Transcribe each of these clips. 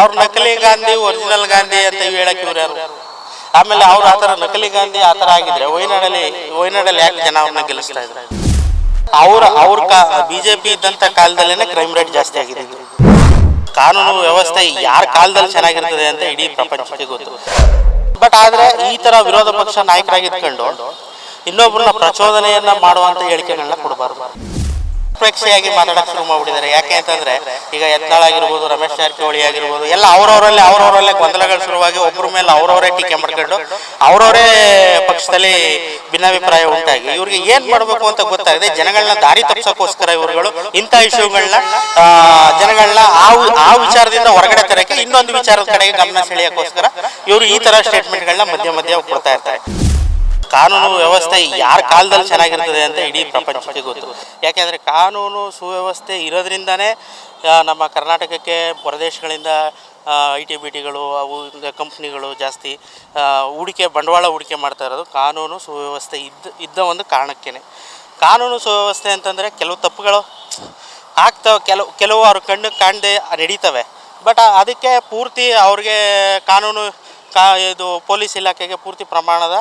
ಅವ್ರು ನಕಲಿ ಗಾಂಧಿ ಒರಿಜಿನಲ್ ಗಾಂಧಿ ಅಂತ ಹೇಳಕ್ ಇವ್ರು ಆಮೇಲೆ ಅವ್ರು ಆತರ ನಕಲಿ ಗಾಂಧಿ ಆ ಥರ ಆಗಿದ್ರೆ ವಯನಾಡಲ್ಲಿ ವಯನಾಡಲ್ಲಿ ಯಾಕೆ ಜನ ಅವ್ರನ್ನ ಗೆಲ್ಲಿಸ್ತಾ ಇದ್ರು? ಅವ್ರ ಅವ್ರ ಕಾ ಬಿಜೆಪಿ ಇದ್ದಂಥ ಕಾಲದಲ್ಲೇನೆ ಕ್ರೈಮ್ ರೇಟ್ ಜಾಸ್ತಿ ಆಗಿದೆ ಕಾನೂನು ವ್ಯವಸ್ಥೆ ಯಾರ ಕಾಲದಲ್ಲಿ ಚೆನ್ನಾಗಿರ್ತದೆ ಅಂತ ಇಡೀ ಪ್ರಪಂಚಕ್ಕೆ ಗೊತ್ತು. ಬಟ್ ಆದ್ರೆ ಈ ತರ ವಿರೋಧ ಪಕ್ಷ ನಾಯಕರಾಗಿದ್ಕೊಂಡು ಇನ್ನೊಬ್ಬರನ್ನ ಪ್ರಚೋದನೆಯನ್ನ ಮಾಡುವಂತ ಹೇಳಿಕೆಗಳನ್ನ ಕೊಡಬಾರ್ದು. ಪ್ರೇಕ್ಷೆಯಾಗಿ ಮಾತಾಡಕ್ಕೆ ಶುರು ಮಾಡ್ಬಿಟ್ಟಿದ್ದಾರೆ. ಯಾಕೆ ಅಂತಂದ್ರೆ, ಈಗ ಯತ್ನಾಳ್ ಆಗಿರ್ಬೋದು, ರಮೇಶ್ ಜಾರಕಿಹೊಳಿ ಆಗಿರ್ಬೋದು, ಎಲ್ಲ ಅವ್ರವರಲ್ಲೇ ಅವ್ರವರಲ್ಲೇ ಗೊಂದಲಗಳು ಶುರುವಾಗಿ ಒಬ್ಬರ ಮೇಲೆ ಅವರವರೇ ಟೀಕೆ ಮಾಡ್ಕೊಂಡು ಅವರವರೇ ಪಕ್ಷದಲ್ಲಿ ಭಿನ್ನಾಭಿಪ್ರಾಯ ಉಂಟಾಗಿ. ಇವ್ರಿಗೆ ಏನ್ ಮಾಡಬೇಕು ಅಂತ ಗೊತ್ತಾಗಿದೆ, ಜನಗಳನ್ನ ದಾರಿ ತಪ್ಪಿಸೋಕ್ಕೋಸ್ಕರ ಇವ್ರುಗಳು ಇಂಥ ಇಶ್ಯೂಗಳನ್ನ ಜನಗಳನ್ನ ಆ ಆ ವಿಚಾರದಿಂದ ಹೊರಗಡೆ ತರಕ್ಕೆ ಇನ್ನೊಂದು ವಿಚಾರದ ಕಡೆಗೆ ಗಮನ ಸೆಳೆಯೋಕ್ಕೋಸ್ಕರ ಇವರು ಈ ತರ ಸ್ಟೇಟ್ಮೆಂಟ್ಗಳನ್ನ ಮಧ್ಯ ಮಧ್ಯ ಕೊಡ್ತಾ ಇರ್ತಾರೆ. ಕಾನೂನು ವ್ಯವಸ್ಥೆ ಯಾರ ಕಾಲದಲ್ಲಿ ಚೆನ್ನಾಗಿರ್ತದೆ ಅಂತ ಇಡೀ ಪ್ರಪಂಚಕ್ಕೆ ಗೊತ್ತು. ಯಾಕೆಂದರೆ ಕಾನೂನು ಸುವ್ಯವಸ್ಥೆ ಇರೋದ್ರಿಂದನೇ ನಮ್ಮ ಕರ್ನಾಟಕಕ್ಕೆ ಪ್ರದೇಶಗಳಿಂದ ಐ ಟಿ ಬಿ ಟಿಗಳು ಅವು ಕಂಪ್ನಿಗಳು ಜಾಸ್ತಿ ಹೂಡಿಕೆ ಬಂಡವಾಳ ಹೂಡಿಕೆ ಮಾಡ್ತಾ ಇರೋದು ಕಾನೂನು ಸುವ್ಯವಸ್ಥೆ ಇದ್ದ ಇದ್ದ ಒಂದು ಕಾರಣಕ್ಕೇ ಕಾನೂನು ಸುವ್ಯವಸ್ಥೆ ಅಂತಂದರೆ ಕೆಲವು ತಪ್ಪುಗಳು ಆಗ್ತವೆ ಕೆಲವು ಕೆಲವು ಅವ್ರ ಕಣ್ಣು ಕಾಣದೆ ನಡೀತವೆ. ಬಟ್ ಅದಕ್ಕೆ ಪೂರ್ತಿ ಅವ್ರಿಗೆ ಕಾನೂನು ಕಾ ಇದು ಪೊಲೀಸ್ ಇಲಾಖೆಗೆ ಪೂರ್ತಿ ಪ್ರಮಾಣದ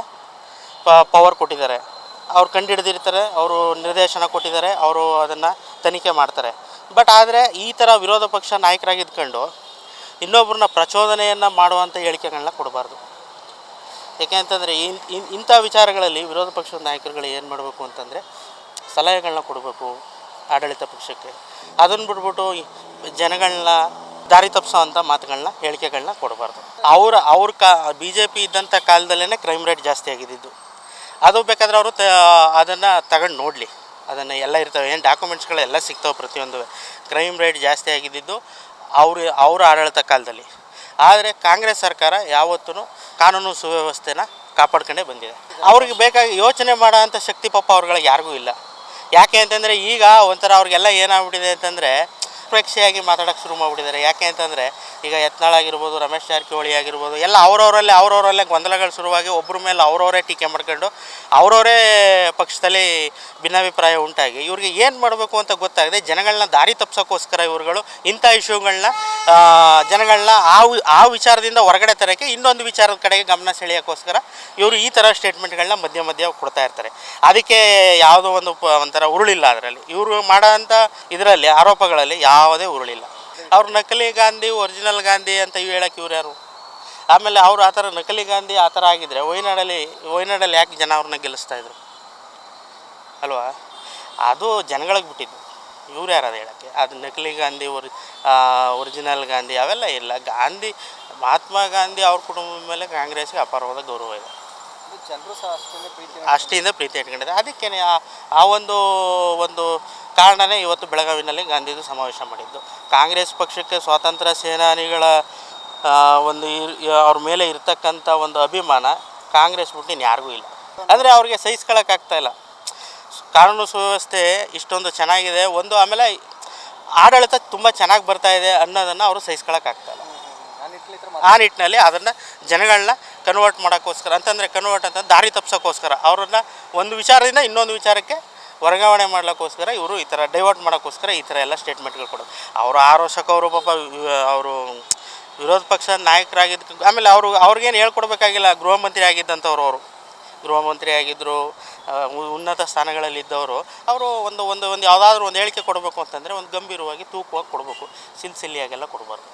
ಪವರ್ ಕೊಟ್ಟಿದ್ದಾರೆ. ಅವ್ರು ಕಂಡುಹಿಡಿದಿರ್ತಾರೆ, ಅವರು ನಿರ್ದೇಶನ ಕೊಟ್ಟಿದ್ದಾರೆ, ಅವರು ಅದನ್ನು ತನಿಖೆ ಮಾಡ್ತಾರೆ. ಬಟ್ ಆದರೆ ಈ ಥರ ವಿರೋಧ ಪಕ್ಷ ನಾಯಕರಾಗಿದ್ಕೊಂಡು ಇನ್ನೊಬ್ಬರನ್ನ ಪ್ರಚೋದನೆಯನ್ನು ಮಾಡುವಂಥ ಹೇಳಿಕೆಗಳನ್ನ ಕೊಡಬಾರ್ದು. ಯಾಕೆ ಅಂತಂದರೆ ಇನ್, ಇನ್- ಇಂಥ ವಿಚಾರಗಳಲ್ಲಿ ವಿರೋಧ ಪಕ್ಷದ ನಾಯಕರುಗಳು ಏನು ಮಾಡಬೇಕು ಅಂತಂದರೆ ಸಲಹೆಗಳನ್ನ ಕೊಡಬೇಕು ಆಡಳಿತ ಪಕ್ಷಕ್ಕೆ. ಅದನ್ನು ಬಿಟ್ಬಿಟ್ಟು ಜನಗಳನ್ನ ದಾರಿ ತಪ್ಪಿಸೋ ಅಂಥ ಮಾತುಗಳನ್ನ ಹೇಳಿಕೆಗಳನ್ನ ಕೊಡಬಾರ್ದು. ಅವರ, ಅವ್ರ ಕಾ ಬಿ ಜೆ ಪಿ ಇದ್ದಂಥ ಕಾಲದಲ್ಲೇ ಕ್ರೈಮ್ ರೇಟ್ ಜಾಸ್ತಿ ಆಗಿದ್ದಿದ್ದು ಅದು ಬೇಕಾದ್ರೆ ಅವರು ತ ಅದನ್ನು ತಗೊಂಡು ನೋಡಲಿ. ಅದನ್ನು ಎಲ್ಲ ಇರ್ತವೆ. ಏನು ಡಾಕ್ಯುಮೆಂಟ್ಸ್ಗಳೆಲ್ಲ ಸಿಗ್ತವೆ ಪ್ರತಿಯೊಂದು. ಕ್ರೈಮ್ ರೇಟ್ ಜಾಸ್ತಿ ಆಗಿದ್ದು ಅವರು, ಅವರ ಆಡಳಿತ ಕಾಲದಲ್ಲಿ. ಆದರೆ ಕಾಂಗ್ರೆಸ್ ಸರ್ಕಾರ ಯಾವತ್ತೂ ಕಾನೂನು ಸುವ್ಯವಸ್ಥೆನ ಕಾಪಾಡ್ಕೊಂಡೇ ಬಂದಿದೆ. ಅವ್ರಿಗೆ ಬೇಕಾಗಿ ಯೋಚನೆ ಮಾಡೋ ಶಕ್ತಿ ಪಾಪ ಅವ್ರುಗಳಿಗೆ ಯಾರಿಗೂ ಇಲ್ಲ. ಯಾಕೆ ಅಂತಂದರೆ ಈಗ ಒಂಥರ ಅವ್ರಿಗೆಲ್ಲ ಏನಾಗ್ಬಿಟ್ಟಿದೆ ಅಂತಂದರೆ ಪ್ರೇಕ್ಷೆಯಾಗಿ ಮಾತಾಡೋಕ್ಕೆ ಶುರು ಮಾಡಿಬಿಟ್ಟಿದ್ದಾರೆ. ಯಾಕೆ ಅಂತಂದರೆ, ಈಗ ಯತ್ನಾಳ್ ಆಗಿರ್ಬೋದು, ರಮೇಶ್ ಜಾರಕಿಹೊಳಿ ಆಗಿರ್ಬೋದು, ಎಲ್ಲ ಅವರವರಲ್ಲೇ ಅವರವರಲ್ಲೇ ಗೊಂದಲಗಳು ಶುರುವಾಗಿ ಒಬ್ಬರ ಮೇಲೆ ಅವರವರೇ ಟೀಕೆ ಮಾಡ್ಕೊಂಡು ಅವರವರೇ ಪಕ್ಷದಲ್ಲಿ ಭಿನ್ನಾಭಿಪ್ರಾಯ ಉಂಟಾಗಿ. ಇವ್ರಿಗೆ ಏನು ಮಾಡಬೇಕು ಅಂತ ಗೊತ್ತಾಗದೆ ಜನಗಳನ್ನ ದಾರಿ ತಪ್ಪಿಸೋಕ್ಕೋಸ್ಕರ ಇವ್ರುಗಳು ಇಂಥ ಇಶ್ಯೂಗಳನ್ನ ಜನಗಳನ್ನ ಆ ಆ ವಿಚಾರದಿಂದ ಹೊರಗಡೆ ತರೋಕ್ಕೆ ಇನ್ನೊಂದು ವಿಚಾರದ ಕಡೆಗೆ ಗಮನ ಸೆಳೆಯೋಕ್ಕೋಸ್ಕರ ಇವರು ಈ ಥರ ಸ್ಟೇಟ್ಮೆಂಟ್ಗಳನ್ನ ಮಧ್ಯ ಮಧ್ಯ ಕೊಡ್ತಾ ಇರ್ತಾರೆ. ಅದಕ್ಕೆ ಯಾವುದೋ ಒಂದು ಒಂಥರ ಉರುಳಿಲ್ಲ ಅದರಲ್ಲಿ. ಇವರು ಮಾಡೋ ಇದರಲ್ಲಿ, ಆರೋಪಗಳಲ್ಲಿ ಯಾವುದೇ ಉರುಳಿಲ್ಲ. ಅವ್ರು ನಕಲಿ ಗಾಂಧಿ ಒರಿಜಿನಲ್ ಗಾಂಧಿ ಅಂತ ಇವ್ ಹೇಳಕ್ಕೆ ಇವ್ರು ಯಾರು? ಆಮೇಲೆ ಅವ್ರು ಆ ಥರ ನಕಲಿ ಗಾಂಧಿ ಆ ಥರ ಆಗಿದ್ರೆ ವಯನಾಡಲ್ಲಿ ವಯನಾಡಲ್ಲಿ ಯಾಕೆ ಜನ ಅವ್ರನ್ನ ಗೆಲ್ಲಿಸ್ತಾ ಇದ್ರು? ಅಲ್ವಾ? ಅದು ಜನಗಳಿಗೆ ಬಿಟ್ಟಿದ್ದು. ಇವ್ರು ಯಾರು ಅದು ಹೇಳಕ್ಕೆ? ಅದು ನಕಲಿ ಗಾಂಧಿ ಒರಿ ಒರಿಜಿನಲ್ ಗಾಂಧಿ ಅವೆಲ್ಲ ಇಲ್ಲ. ಗಾಂಧಿ ಮಹಾತ್ಮ ಗಾಂಧಿ ಅವ್ರ ಕುಟುಂಬದ ಮೇಲೆ ಕಾಂಗ್ರೆಸ್ಗೆ ಅಪಾರವಾದ ಗೌರವ ಇದೆ. ಜನರು ಸಹ ಅಷ್ಟೇ ಪ್ರೀತಿ ಅಷ್ಟಿಂದ ಪ್ರೀತಿ ಇಟ್ಕೊಂಡಿದೆ ಅದಕ್ಕೇನೆ ಆ ಒಂದು ಒಂದು ಕಾರಣನೇ ಇವತ್ತು ಬೆಳಗಾವಿನಲ್ಲಿ ಗಾಂಧೀಜಿ ಸಮಾವೇಶ ಮಾಡಿದ್ದು. ಕಾಂಗ್ರೆಸ್ ಪಕ್ಷಕ್ಕೆ ಸ್ವಾತಂತ್ರ್ಯ ಸೇನಾನಿಗಳ ಒಂದು ಅವ್ರ ಮೇಲೆ ಇರತಕ್ಕಂಥ ಒಂದು ಅಭಿಮಾನ ಕಾಂಗ್ರೆಸ್ ಬಿಟ್ಟು ಇನ್ನು ಯಾರಿಗೂ ಇಲ್ಲ. ಅಂದರೆ ಅವ್ರಿಗೆ ಸಹಿಸ್ಕೊಳಕ್ಕಾಗ್ತಾ ಇಲ್ಲ. ಕಾನೂನು ಸುವ್ಯವಸ್ಥೆ ಇಷ್ಟೊಂದು ಚೆನ್ನಾಗಿದೆ. ಒಂದು ಆಮೇಲೆ ಆಡಳಿತ ತುಂಬ ಚೆನ್ನಾಗಿ ಬರ್ತಾ ಇದೆ ಅನ್ನೋದನ್ನು ಅವರು ಸಹಿಸ್ಕೊಳಕ್ಕಾಗ್ತಾ ಇಲ್ಲ. ಆ ನಿಟ್ಟಿನಲ್ಲಿ ಅದನ್ನು ಜನಗಳನ್ನ ಕನ್ವರ್ಟ್ ಮಾಡೋಕ್ಕೋಸ್ಕರ ಅಂತಂದರೆ ಕನ್ವರ್ಟ್ ಅಂತ ದಾರಿ ತಪ್ಸೋಕ್ಕೋಸ್ಕರ ಅವ್ರನ್ನ ಒಂದು ವಿಚಾರದಿಂದ ಇನ್ನೊಂದು ವಿಚಾರಕ್ಕೆ ವರ್ಗಾವಣೆ ಮಾಡ್ಲಿಕ್ಕೋಸ್ಕರ ಇವರು ಈ ಥರ ಡೈವರ್ಟ್ ಮಾಡೋಕ್ಕೋಸ್ಕರ ಈ ಥರ ಎಲ್ಲ ಸ್ಟೇಟ್ಮೆಂಟ್ಗಳು ಕೊಡೋದು. ಅವರು ಆರು ವರ್ಷಕ್ಕೆ ಅವರು ಪಾಪ ಅವರು ವಿರೋಧ ಪಕ್ಷದ ನಾಯಕರಾಗಿದ್ದ ಆಮೇಲೆ ಅವರು, ಅವ್ರಿಗೇನು ಹೇಳ್ಕೊಡ್ಬೇಕಾಗಿಲ್ಲ, ಗೃಹ ಮಂತ್ರಿ ಆಗಿದ್ದಂಥವ್ರು ಅವರು. ಗೃಹ ಮಂತ್ರಿ ಆಗಿದ್ದರು ಉನ್ನತ ಸ್ಥಾನಗಳಲ್ಲಿದ್ದವರು, ಅವರು ಒಂದು ಒಂದು ಒಂದು ಯಾವುದಾದ್ರೂ ಒಂದು ಹೇಳಿಕೆ ಕೊಡಬೇಕು ಅಂತಂದರೆ ಒಂದು ಗಂಭೀರವಾಗಿ ತೂಕವಾಗಿ ಕೊಡಬೇಕು ಸಿಲ್ಸಿಲಿಯಾಗೆಲ್ಲ ಕೊಡಬಾರ್ದು.